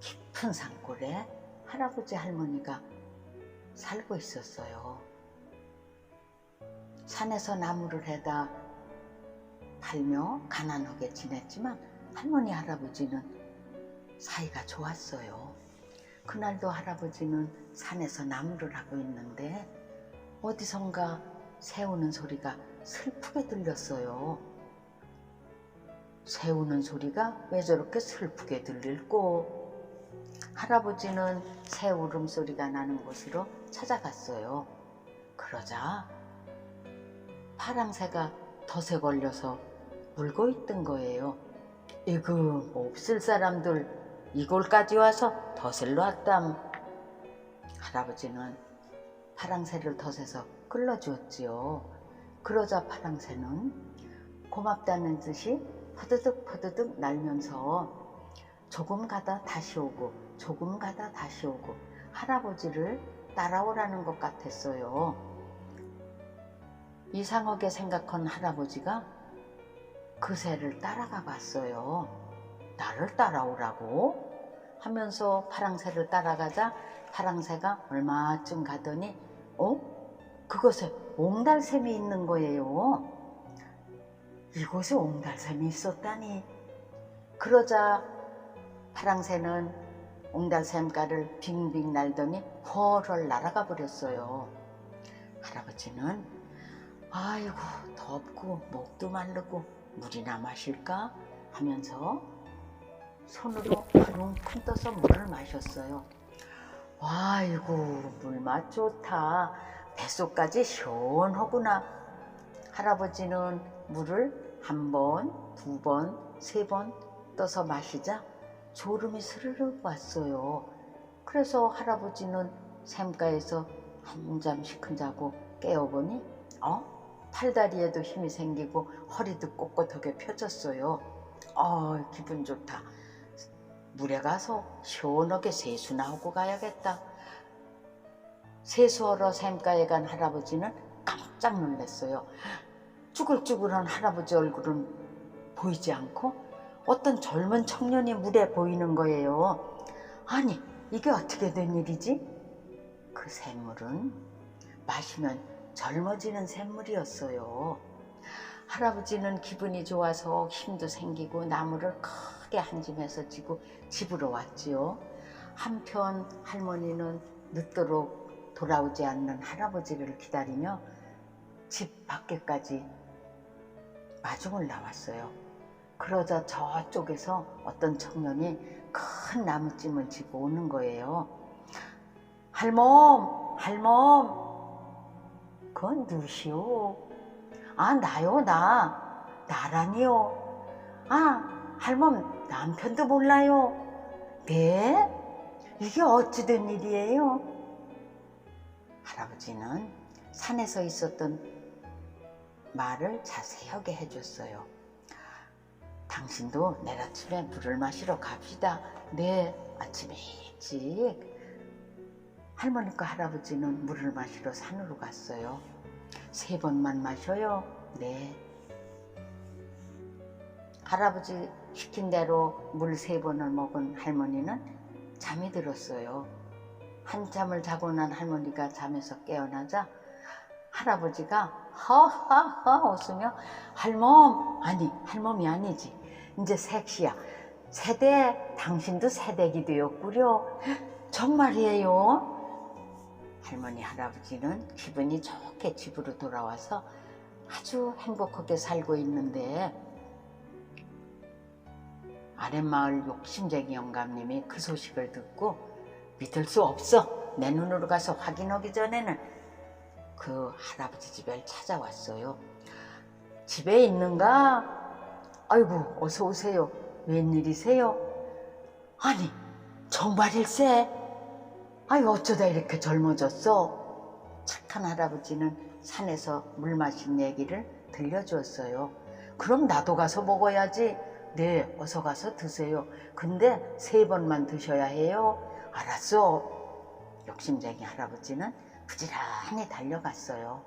깊은 산골에 할아버지 할머니가 살고 있었어요. 산에서 나무를 해다 팔며 가난하게 지냈지만 할머니 할아버지는 사이가 좋았어요. 그날도 할아버지는 산에서 나무를 하고 있는데 어디선가 새우는 소리가 슬프게 들렸어요. 새우는 소리가 왜 저렇게 슬프게 들릴꼬? 할아버지는 새 울음소리가 나는 곳으로 찾아갔어요. 그러자 파랑새가 덫에 걸려서 울고 있던 거예요. 이그 없을 사람들 이골까지 와서 덫을 놨담. 할아버지는 파랑새를 덫에서 끌어주었지요. 그러자 파랑새는 고맙다는 듯이 퍼드득 퍼드득 날면서 조금 가다 다시 오고 조금 가다 다시 오고 할아버지를 따라오라는 것 같았어요. 이상하게 생각한 할아버지가 그 새를 따라가 봤어요. 나를 따라오라고? 하면서 파랑새를 따라가자 파랑새가 얼마쯤 가더니 어? 그곳에 옹달샘이 있는 거예요. 이곳에 옹달샘이 있었다니. 그러자 파랑새는 옹달샘가를 빙빙 날더니 헐헐 날아가 버렸어요. 할아버지는 아이고 덥고 목도 마르고 물이나 마실까 하면서 손으로 쿵쿵 떠서 물을 마셨어요. 아이고 물맛 좋다. 뱃속까지 시원하구나. 할아버지는 물을 한 번, 두 번, 세 번 떠서 마시자 졸음이 스르륵 왔어요. 그래서 할아버지는 샘가에서 한잠 시큰 자고 깨어보니 어? 팔다리에도 힘이 생기고 허리도 꼿꼿하게 펴졌어요. 어, 기분 좋다. 물에 가서 시원하게 세수나 하고 가야겠다. 세수하러 샘가에 간 할아버지는 깜짝 놀랐어요. 쭈글쭈글한 할아버지 얼굴은 보이지 않고 어떤 젊은 청년이 물에 보이는 거예요. 아니, 이게 어떻게 된 일이지? 그 샘물은 마시면 젊어지는 샘물이었어요. 할아버지는 기분이 좋아서 힘도 생기고 나무를 크게 한 짐에서 지고 집으로 왔지요. 한편 할머니는 늦도록 돌아오지 않는 할아버지를 기다리며 집 밖에까지 마중을 나왔어요. 그러자 저쪽에서 어떤 청년이 큰 나무찜을 지고 오는 거예요. 할멈, 할멈, 그건 누시오? 아, 나요, 나. 나라니요. 아, 할멈, 남편도 몰라요. 네? 이게 어찌된 일이에요? 할아버지는 산에서 있었던 말을 자세하게 해줬어요. 당신도 내일 아침에 물을 마시러 갑시다. 네, 아침에 일찍. 할머니과 할아버지는 물을 마시러 산으로 갔어요. 세 번만 마셔요. 네. 할아버지 시킨 대로 물 세 번을 먹은 할머니는 잠이 들었어요. 한참을 자고 난 할머니가 잠에서 깨어나자 할아버지가 허허허 웃으며 할멈 아니 할멈이 아니지 이제 색시야 세대 당신도 세대기 되었구려 정말이에요 할머니 할아버지는 기분이 좋게 집으로 돌아와서 아주 행복하게 살고 있는데 아랫마을 욕심쟁이 영감님이 그 소식을 듣고 믿을 수 없어 내 눈으로 가서 확인하기 전에는 그 할아버지 집에 찾아왔어요. 집에 있는가? 아이고 어서 오세요. 웬일이세요? 아니 정말일세? 아이 어쩌다 이렇게 젊어졌어? 착한 할아버지는 산에서 물 마신 얘기를 들려주었어요. 그럼 나도 가서 먹어야지. 네, 어서 가서 드세요. 근데 세 번만 드셔야 해요. 알았어. 욕심쟁이 할아버지는 부지런히 달려갔어요.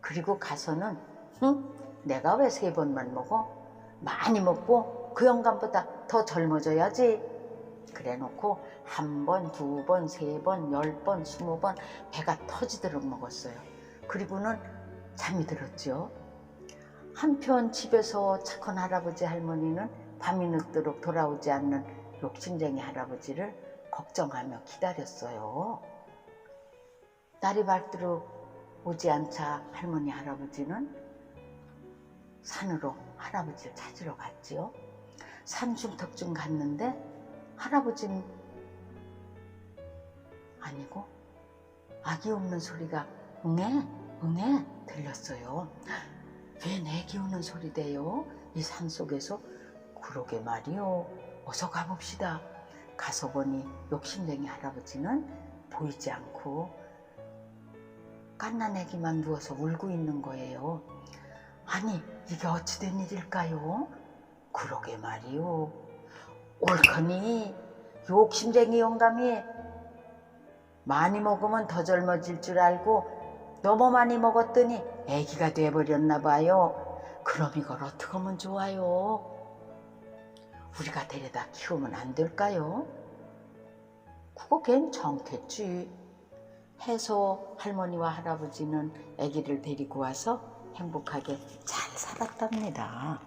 그리고 가서는 응? 내가 왜 세 번만 먹어? 많이 먹고 그 영감보다 더 젊어져야지. 그래 놓고 한 번, 두 번, 세 번, 열 번, 스무 번 배가 터지도록 먹었어요. 그리고는 잠이 들었죠. 한편 집에서 착한 할아버지 할머니는 밤이 늦도록 돌아오지 않는 욕심쟁이 할아버지를 걱정하며 기다렸어요. 날이 밝도록 오지 않자 할머니 할아버지는 산으로 할아버지를 찾으러 갔지요. 산중턱중 갔는데 할아버지는 아니고 아기 웃는 소리가 응애 응애 들렸어요. 웬 애기 우는 소리대요? 이 산속에서 그러게 말이요. 어서 가봅시다. 가서 보니 욕심쟁이 할아버지는 보이지 않고 깐난 애기만 누워서 울고 있는 거예요. 아니 이게 어찌된 일일까요? 그러게 말이요. 옳거니 욕심쟁이 영감이 많이 먹으면 더 젊어질 줄 알고 너무 많이 먹었더니 애기가 돼버렸나 봐요. 그럼 이걸 어떻게 하면 좋아요? 우리가 데려다 키우면 안 될까요? 그거 괜찮겠지. 해서 할머니와 할아버지는 아기를 데리고 와서 행복하게 잘 살았답니다.